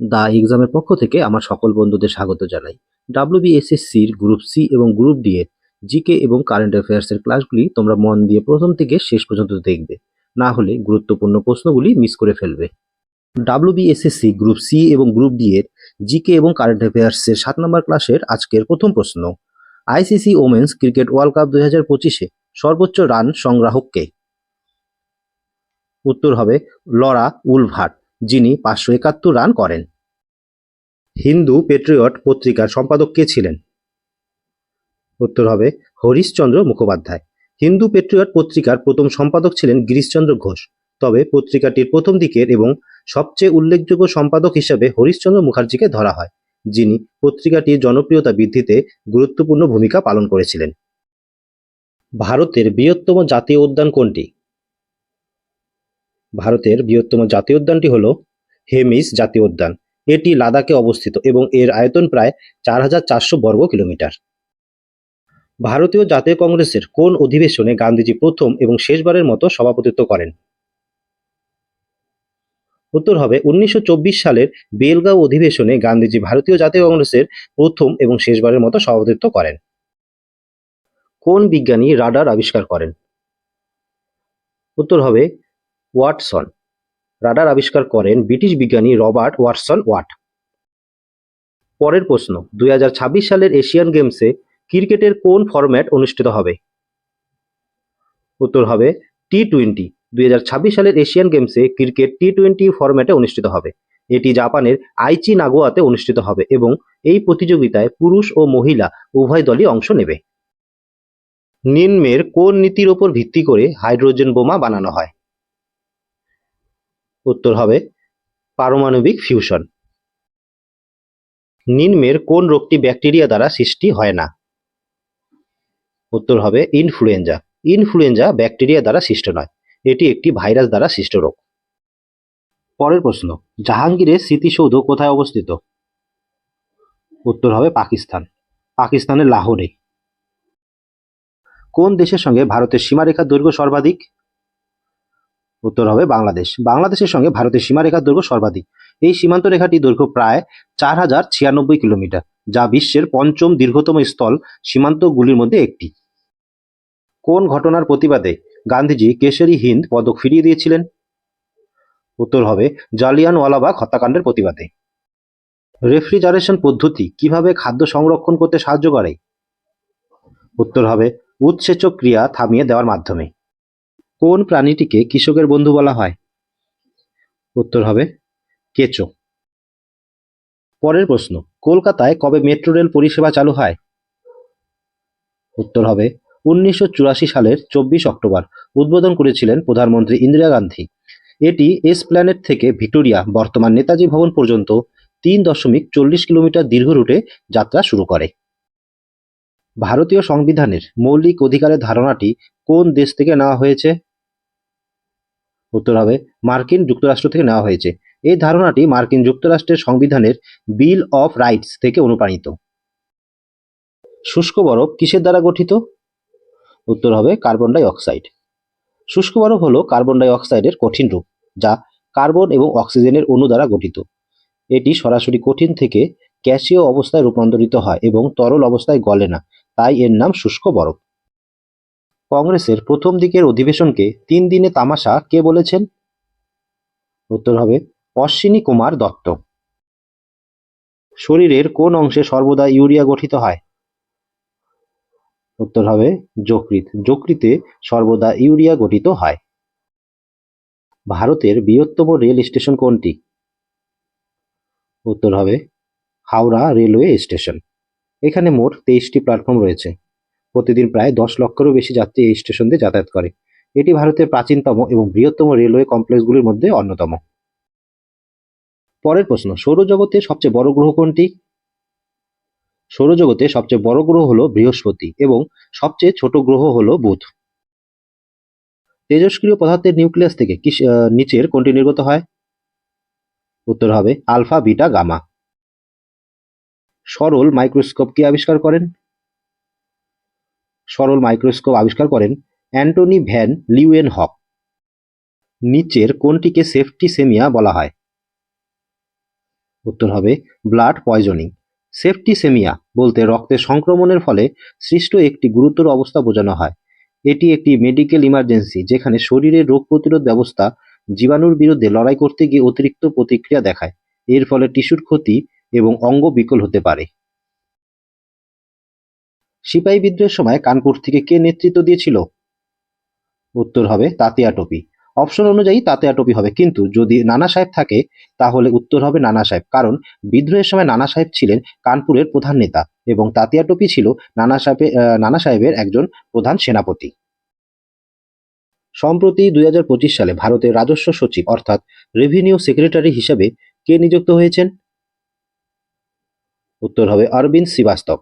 The এক্সামের পক্ষ থেকে আমার সকল বন্ধুদের স্বাগত জানাই। ডাব্লিউবিএসএসসির গ্রুপ সি এবং গ্রুপ ডি এর জিকে এবং কারেন্ট অ্যাফেয়ার্সের ক্লাসগুলি তোমরা মন দিয়ে প্রথম থেকে শেষ পর্যন্ত দেখবে। না হলে গুরুত্বপূর্ণ প্রশ্নগুলি মিস করে ফেলবে। ডাব্লিউবিএসএসসি, গ্রুপ সি এবং গ্রুপ ডি এর জিকে এবং কারেন্ট অ্যাফেয়ার্সের সাত নম্বর ক্লাসের আজকের প্রথম প্রশ্ন। ICC women's cricket world cup দুই হাজার পঁচিশে সর্বোচ্চ রান সংগ্রাহককে? উত্তর হবে লরা উলভাট। যিনি পাঁচশো একাত্তর রান করেন। হিন্দু পেট্রিয়ট পত্রিকার সম্পাদক কে ছিলেন? উত্তর হবে হরিশচন্দ্র মুখোপাধ্যায়। হিন্দু পেট্রিয়ট পত্রিকার প্রথম সম্পাদক ছিলেন গিরিশচন্দ্র ঘোষ। তবে পত্রিকাটির প্রথম দিকের এবং সবচেয়ে উল্লেখযোগ্য সম্পাদক হিসেবে হরিশচন্দ্র মুখার্জিকে ধরা হয়, যিনি পত্রিকাটির জনপ্রিয়তা বৃদ্ধিতে গুরুত্বপূর্ণ ভূমিকা পালন করেছিলেন। ভারতের বৃহত্তম জাতীয় উদ্যান কোনটি? ভারতের বৃহত্তম জাতীয় উদ্যানটি হল হেমিস জাতীয় উদ্যান। এটি লাদাখে অবস্থিত এবং এর আয়তন প্রায় চার হাজার চারশো বর্গ কিলোমিটার। ভারতীয় জাতীয় কংগ্রেসের কোন অধিবেশনে গান্ধীজি প্রথম এবং শেষবারের মতো সভাপতিত্ব করেন? উত্তর হবে, উনিশশো চব্বিশ সালের বেলগাঁও অধিবেশনে গান্ধীজি ভারতীয় জাতীয় কংগ্রেসের প্রথম এবং শেষবারের মতো সভাপতিত্ব করেন। কোন বিজ্ঞানী রাডার আবিষ্কার করেন? উত্তর হবে ওয়াটসন। রাডার আবিষ্কার করেন ব্রিটিশ বিজ্ঞানী রবার্ট ওয়াটসন ওয়াট। পরের প্রশ্ন, দুই হাজার ছাব্বিশ সালের এশিয়ান গেমসে ক্রিকেটের কোন ফরম্যাট অনুষ্ঠিত হবে? উত্তর হবে, টি টোয়েন্টি। দুই হাজার ছাব্বিশ সালের এশিয়ান গেমসে ক্রিকেট টি টোয়েন্টি ফরম্যাটে অনুষ্ঠিত হবে। এটি জাপানের আইচি নাগোয়াতে অনুষ্ঠিত হবে এবং এই প্রতিযোগিতায় পুরুষ ও মহিলা উভয় দলই অংশ নেবে। নিম্নের কোন নীতির ওপর ভিত্তি করে হাইড্রোজেন বোমা বানানো হয়? উত্তর হবে পারমাণবিক ফিউশন নিম্নের কোন রোগটি ব্যাকটেরিয়া দ্বারা সৃষ্টি হয় না? উত্তর হবে ইনফ্লুয়েঞ্জা ইনফ্লুয়েঞ্জা ব্যাকটেরিয়া দ্বারা সৃষ্ট নয়। এটি একটি ভাইরাস দ্বারা সৃষ্ট রোগ। পরের প্রশ্ন, জাহাঙ্গীরের স্মৃতিসৌধ কোথায় অবস্থিত? উত্তর হবে পাকিস্তান। পাকিস্তানের লাহোরে। কোন দেশের সঙ্গে ভারতের সীমারেখার দৈর্ঘ্য সর্বাধিক? উত্তর হবে বাংলাদেশ। বাংলাদেশের সঙ্গে ভারতের সীমারেখার দৈর্ঘ্য সর্বাধিক। এই সীমান্ত রেখাটি দৈর্ঘ্য প্রায় চার হাজার ছিয়ানব্বই কিলোমিটার, যা বিশ্বের পঞ্চম দীর্ঘতম স্থল সীমান্তগুলির মধ্যে একটি। কোন ঘটনার প্রতিবাদে গান্ধীজি কেশরী হিন্দ পদক ফিরিয়ে দিয়েছিলেন? উত্তর হবে জালিয়ানওয়ালাবাগ হত্যাকাণ্ডের প্রতিবাদে। রেফ্রিজারেশন পদ্ধতি কীভাবে খাদ্য সংরক্ষণ করতে সাহায্য করে? উত্তর হবে উৎসেচক ক্রিয়া থামিয়ে দেওয়ার মাধ্যমে। কোন প্রাণীটিকে কৃষকের বন্ধু বলা হয়? উত্তর হবে কেঁচো। পরের প্রশ্ন, কলকাতায় কবে মেট্রো রেল পরিষেবা চালু হয়? উত্তর হবে উনিশশো চুরাশি সালের চব্বিশ অক্টোবর, উদ্বোধন করেছিলেন প্রধানমন্ত্রী ইন্দিরা গান্ধী। এটি এস প্ল্যানেট থেকে ভিক্টোরিয়া, বর্তমান নেতাজি ভবন পর্যন্ত তিন দশমিক চল্লিশ কিলোমিটার দীর্ঘ রুটে যাত্রা শুরু করে। ভারতীয় সংবিধানের মৌলিক অধিকারের ধারণাটি কোন দেশ থেকে নেওয়া হয়েছে? উত্তর হবে, মার্কিন যুক্তরাষ্ট্র থেকে নেওয়া হয়েছে। এই ধারণাটি মার্কিন যুক্তরাষ্ট্রের সংবিধানের বিল অফ রাইটস থেকে অনুপ্রাণিত। শুষ্ক বরফ কিসের দ্বারা গঠিত? উত্তর হবে, কার্বন ডাই অক্সাইড শুষ্ক বরফ হলো কার্বন ডাই অক্সাইডের কঠিন রূপ, যা কার্বন এবং অক্সিজেনের অণু দ্বারা গঠিত। এটি সরাসরি কঠিন থেকে গ্যাসীয় অবস্থায় রূপান্তরিত হয় এবং তরল অবস্থায় গলে না, তাই এর নাম শুষ্ক বরফ। কংগ্রেসের প্রথম দিকের অধিবেশনকে তিন দিনে তামাশা কে বলেছেন? উত্তর হবে অশ্বিনী কুমার দত্ত। শরীরের কোন অংশে সর্বদা ইউরিয়া গঠিত হয়? উত্তর হবে যকৃত যকৃতে সর্বদা ইউরিয়া গঠিত হয়। ভারতের বৃহত্তম রেল স্টেশন কোনটি? উত্তর হবে হাওড়া রেলওয়ে স্টেশন। এখানে মোট তেইশটি প্ল্যাটফর্ম রয়েছে। প্রতিদিন প্রায় দশ লক্ষেরও বেশি যাত্রী এই স্টেশন দিয়ে যাতায়াত করে। এটি ভারতের প্রাচীনতম এবং বৃহত্তম রেলওয়ে কমপ্লেক্সগুলির মধ্যে অন্যতম। পরের প্রশ্ন সৌরজগতের সবচেয়ে বড় গ্রহ কোনটি? সৌরজগতে সবচেয়ে বড় গ্রহ হলো বৃহস্পতি এবং সবচেয়ে ছোট গ্রহ হলো বুধ। তেজস্ক্রিয় পদার্থের নিউক্লিয়াস থেকে নিচের কোনটি নির্গত হয়? উত্তর হবে আলফা, বিটা, গামা। সরল মাইক্রোস্কোপ কি আবিষ্কার করেন? সরল মাইক্রোস্কোপ আবিষ্কার করেন অ্যান্টনি ভ্যান লিউয়েন হক। নিচের কোনটিকে সেফটি সেমিয়া বলা হয়। উত্তর হবে, ব্লাড পয়জনিং। সেফটিসেমিয়া বলতে রক্তের সংক্রমণের ফলে সৃষ্ট একটি গুরুতর অবস্থা বোঝানো হয়। এটি একটি মেডিকেল ইমার্জেন্সি যেখানে শরীরের রোগ প্রতিরোধ ব্যবস্থা জীবাণুর বিরুদ্ধে লড়াই করতে গিয়ে অতিরিক্ত প্রতিক্রিয়া দেখায়। এর ফলে টিস্যুর ক্ষতি এবং অঙ্গ বিকল হতে পারে। সিপাহী বিদ্রোহের সময় কানপুর থেকে কে নেতৃত্ব দিয়েছিল? উত্তর হবে তাতিয়া টোপি। অপশন অনুযায়ী তাতিয়া টোপি হবে। কিন্তু যদি নানা সাহেব থাকে, তাহলে উত্তর হবে নানা সাহেব। কারণ বিদ্রোহের সময় নানা সাহেব ছিলেন কানপুরের প্রধান নেতা এবং তাতিয়া টোপি ছিল নানা সাহেবের নানা সাহেবের একজন প্রধান সেনাপতি। সম্প্রতি দুই হাজার পঁচিশ সালে ভারতের রাজস্ব সচিব অর্থাৎ রেভিনিউ সেক্রেটারি হিসাবে কে নিযুক্ত হয়েছেন? উত্তর হবে অরবিন্দ শ্রীবাস্তব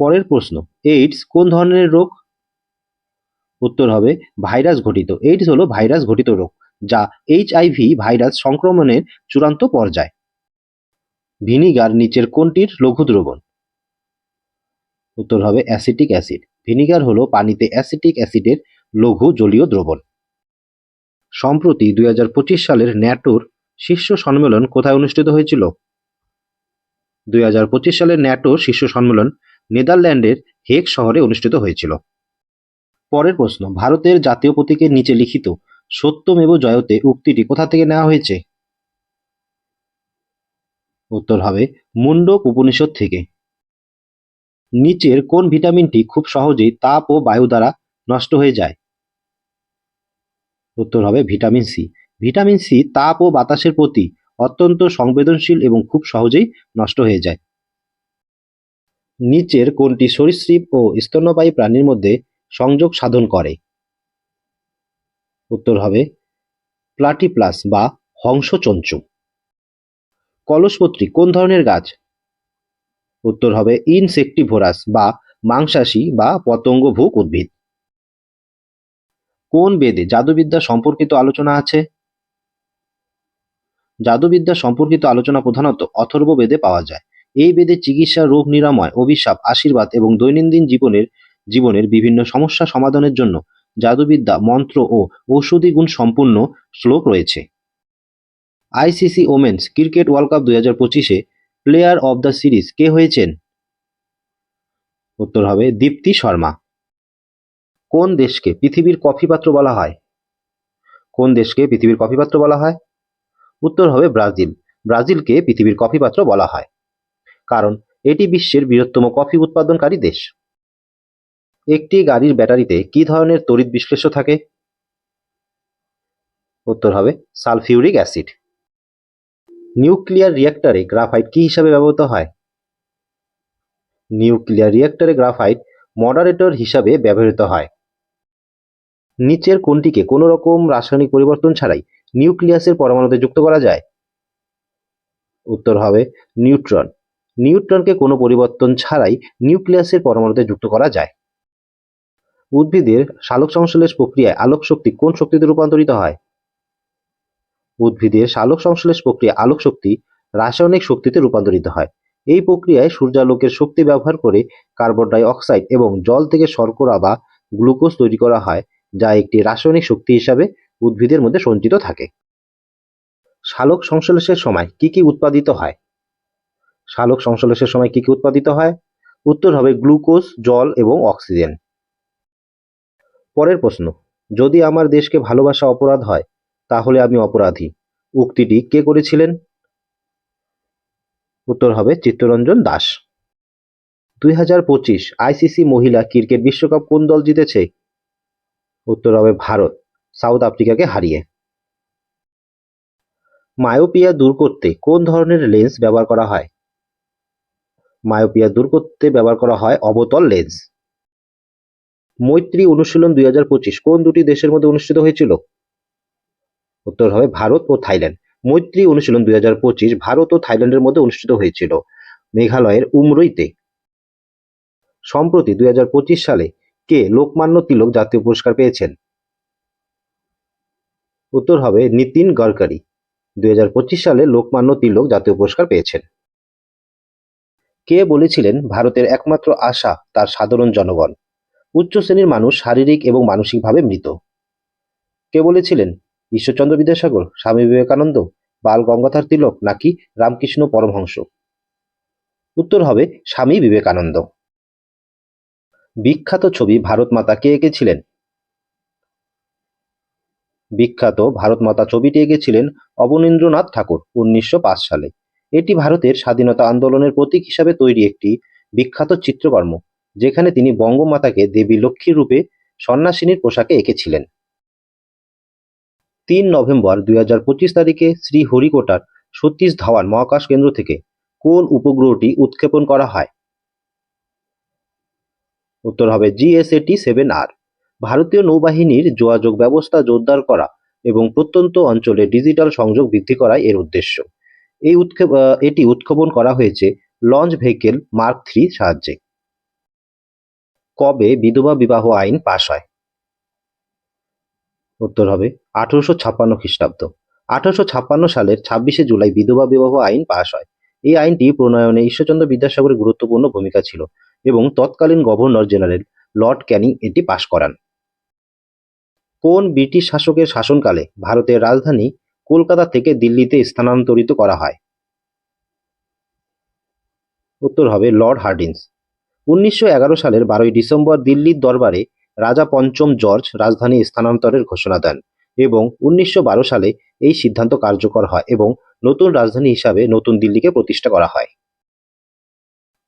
পরের প্রশ্ন এইডস কোন ধরনের রোগ? উত্তর হবে, ভাইরাস ঘটিত। এইডস হলো ভাইরাস ঘটিত রোগ, যা এইচআইভি ভাইরাস সংক্রমণের চূড়ান্ত পর্যায়। ভিনিগার নিচের কোনটির লঘু দ্রবণ? উত্তর হবে, অ্যাসিটিক অ্যাসিড। ভিনিগার হলো পানিতে অ্যাসিটিক অ্যাসিডের লঘু জলীয় দ্রবণ। সম্প্রতি দুই হাজার পঁচিশ সালের ন্যাটোর শীর্ষ সম্মেলন কোথায় অনুষ্ঠিত হয়েছিল? দুই হাজার পঁচিশ সালের ন্যাটোর শীর্ষ সম্মেলন নেদারল্যান্ডের হেগ শহরে অনুষ্ঠিত হয়েছিল। পরের প্রশ্ন, ভারতের জাতীয় প্রতীকের নিচে লিখিত সত্যমেব জয়তে উক্তিটি কোথা থেকে নেওয়া হয়েছে? উত্তর হবে, মুন্ডক উপনিষদ থেকে। নিচের কোন ভিটামিনটি খুব সহজেই তাপ ও বায়ু দ্বারা নষ্ট হয়ে যায়? উত্তর হবে, ভিটামিন সি। ভিটামিন সি তাপ ও বাতাসের প্রতি অত্যন্ত সংবেদনশীল এবং খুব সহজেই নষ্ট হয়ে যায়। নিচের কোনটি সরীসৃপ ও স্তন্যপায়ী প্রাণীর মধ্যে সংযোগ সাধন করে? উত্তর হবে প্লাটিপ্লাস বা হংসচঞ্চু। কলসপত্রী, কোন ধরনের গাছ? উত্তর হবে ইনসেক্টিভোরাস বা মাংসাশী বা পতঙ্গভুক উদ্ভিদ। কোন বেদে জাদুবিদ্যা সম্পর্কিত আলোচনা আছে? জাদুবিদ্যা সম্পর্কিত আলোচনা প্রধানত অথর্ব বেদে পাওয়া যায়। এই বেদে চিকিৎসা, রোগ নিরাময়, অভিশাপ, আশীর্বাদ এবং দৈনন্দিন জীবনের জীবনের বিভিন্ন সমস্যা সমাধানের জন্য জাদুবিদ্যা, মন্ত্র ও ঔষধি গুণ সম্পূর্ণ শ্লোক রয়েছে। ICC women's cricket world cup দুই হাজার পঁচিশে প্লেয়ার অব দ্য সিরিজ কে হয়েছেন? উত্তর হবে দীপ্তি শর্মা। কোন দেশকে পৃথিবীর কফি পাত্র বলা হয়? কোন দেশকে পৃথিবীর কফি পাত্র বলা হয়? উত্তর হবে ব্রাজিল। ব্রাজিলকে পৃথিবীর কফি পাত্র বলা হয়। কারণ এটি বিশ্বের বৃহত্তম কফি উৎপাদনকারী দেশ। একটি গাড়ির ব্যাটারিতে কি ধরনের তড়িৎ বিশ্লেষ্য থাকে? উত্তর হবে সালফিউরিক অ্যাসিড। নিউক্লিয়ার রিঅ্যাক্টরে গ্রাফাইট কি হিসাবে ব্যবহৃত হয়? নিউক্লিয়ার রিঅ্যাক্টরে গ্রাফাইট মডারেটর হিসাবে ব্যবহৃত হয়। নিচের কোনটিকে কোনো রকম রাসায়নিক পরিবর্তন ছাড়াই নিউক্লিয়াসের পরমাণুতে যুক্ত করা যায়। উত্তর হবে নিউট্রন। নিউট্রনকে কোনো পরিবর্তন ছাড়াই নিউক্লিয়াসের পরমাণুতে যুক্ত করা যায়। উদ্ভিদের সালোক সংশ্লেষ প্রক্রিয়ায় আলোক শক্তি কোন শক্তিতে রূপান্তরিত হয়? উদ্ভিদের সালোক সংশ্লেষ প্রক্রিয়া আলোক শক্তি রাসায়নিক শক্তিতে রূপান্তরিত হয়। এই প্রক্রিয়ায় সূর্যালোকের শক্তি ব্যবহার করে কার্বন ডাই অক্সাইড এবং জল থেকে শর্করা বা গ্লুকোজ তৈরি করা হয়, যা একটি রাসায়নিক শক্তি হিসাবে উদ্ভিদের মধ্যে সঞ্চিত থাকে। সালোক সংশ্লেষের সময় কি কি উৎপাদিত হয়? সালোক সংশ্লেষের সময় কি কি উৎপাদিত হয়? উত্তর হবে গ্লুকোজ, জল এবং অক্সিজেন। পরের প্রশ্ন, যদি আমার দেশকে ভালোবাসা অপরাধ হয়, তাহলে আমি অপরাধী। উক্তিটি কে করেছিলেন? উত্তর হবে চিত্তরঞ্জন দাস। দুই হাজার পঁচিশ আইসিসি মহিলা ক্রিকেট বিশ্বকাপ কোন দল জিতেছে? উত্তর হবে ভারত, সাউথ আফ্রিকাকে হারিয়ে। মায়োপিয়া দূর করতে কোন ধরনের লেন্স ব্যবহার করা হয়? মায়োপিয়া দূর করতে ব্যবহার করা হয় অবতল লেন্স। মৈত্রী অনুশীলন দুই হাজার পঁচিশ, কোন দুটি দেশের মধ্যে অনুষ্ঠিত হয়েছিল? উত্তর হবে ভারত ও থাইল্যান্ড। মৈত্রী অনুশীলন দুই হাজার পঁচিশ, ভারত ও থাইল্যান্ডের মধ্যে অনুষ্ঠিত হয়েছিল মেঘালয়ের উমরইতে। সম্প্রতি দুই হাজার পঁচিশ সালে কে লোকমান্য তিলক জাতীয় পুরস্কার পেয়েছেন? উত্তর হবে নীতিন গডকারি। দুই হাজার পঁচিশ সালে লোকমান্য তিলক জাতীয় পুরস্কার পেয়েছেন। কে বলেছিলেন ভারতের একমাত্র আশা তার সাধারণ জনগণ? উচ্চ শ্রেণির মানুষ শারীরিক এবং মানসিকভাবে মৃত। কে বলেছিলেন? ঈশ্বরচন্দ্র বিদ্যাসাগর, স্বামী বিবেকানন্দ, বাল গঙ্গাধর তিলক নাকি রামকৃষ্ণ পরমহংস? উত্তর হবে স্বামী বিবেকানন্দ। বিখ্যাত ছবি ভারত মাতা কে এঁকেছিলেন? বিখ্যাত ভারত মাতা ছবিটি এঁকেছিলেন অবনীন্দ্রনাথ ঠাকুর উনিশশো পাঁচ সালে। এটি ভারতের স্বাধীনতা আন্দোলনের প্রতীক হিসাবে তৈরি একটি বিখ্যাত চিত্রকর্ম, যেখানে তিনি বঙ্গমাতাকে দেবী লক্ষ্মীর রূপে সন্ন্যাসিনীর পোশাকে এঁকেছিলেন। তিন নভেম্বর দুই হাজার পঁচিশ তারিখে শ্রীহরিকোটার সতীশ ধাওয়ান মহাকাশ কেন্দ্র থেকে কোন উপগ্রহটি উৎক্ষেপণ করা হয়? উত্তর হবে জিএসএটি সেভেন আর। ভারতীয় নৌবাহিনীর যোগাযোগ ব্যবস্থা জোরদার করা এবং প্রত্যন্ত অঞ্চলে ডিজিটাল সংযোগ বৃদ্ধি করাই এর উদ্দেশ্য। এই উৎক্ষেপ এটি উৎক্ষেপণ করা হয়েছে লঞ্চ ভেহিকেল মার্ক থ্রি সাহায্যে। কবে বিধবা বিবাহ আইন পাশ হয়? উত্তর হবে আঠারোশো ছাপ্পান্ন খ্রিস্টাব্দ। আঠারোশো ছাপ্পান্ন সালের ছাব্বিশে জুলাই বিধবা বিবাহ আইন পাশ হয়। এই আইনটি প্রণয়নে ঈশ্বরচন্দ্র বিদ্যাসাগরের গুরুত্বপূর্ণ ভূমিকা ছিল এবং তৎকালীন গভর্নর জেনারেল লর্ড ক্যানিং এটি পাশ করান। কোন ব্রিটিশ শাসকের শাসনকালে ভারতের রাজধানী কলকাতা থেকে দিল্লিতে স্থানান্তরিত করা হয়। উত্তর হবে লর্ড হার্ডিন্স উনিশশো সালের বারোই ডিসেম্বর দিল্লির দরবারে রাজা পঞ্চম জর্জ রাজধানী স্থানান্তরের ঘোষণা দেন এবং উনিশশো বারো সালে এই সিদ্ধান্ত কার্যকর হয় এবং নতুন রাজধানী হিসাবে নতুন দিল্লিকে প্রতিষ্ঠা করা হয়।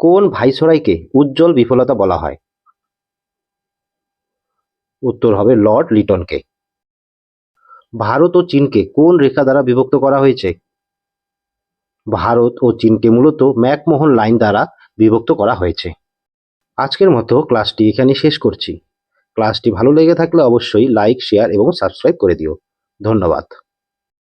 কোন ভাইসরয়কে উজ্জ্বল বিফলতা বলা হয়? উত্তর হবে লর্ড লিটনকে। ভারত ও চীনকে কোন রেখা দ্বারা বিভক্ত করা হয়েছে? ভারত ও চীনকে মূলত ম্যাকমোহন লাইন দ্বারা বিভক্ত করা হয়েছে। আজকের মতো ক্লাসটি এখানে শেষ করছি। ক্লাসটি ভালো লেগে থাকলে অবশ্যই লাইক, শেয়ার এবং সাবস্ক্রাইব করে দিও। ধন্যবাদ।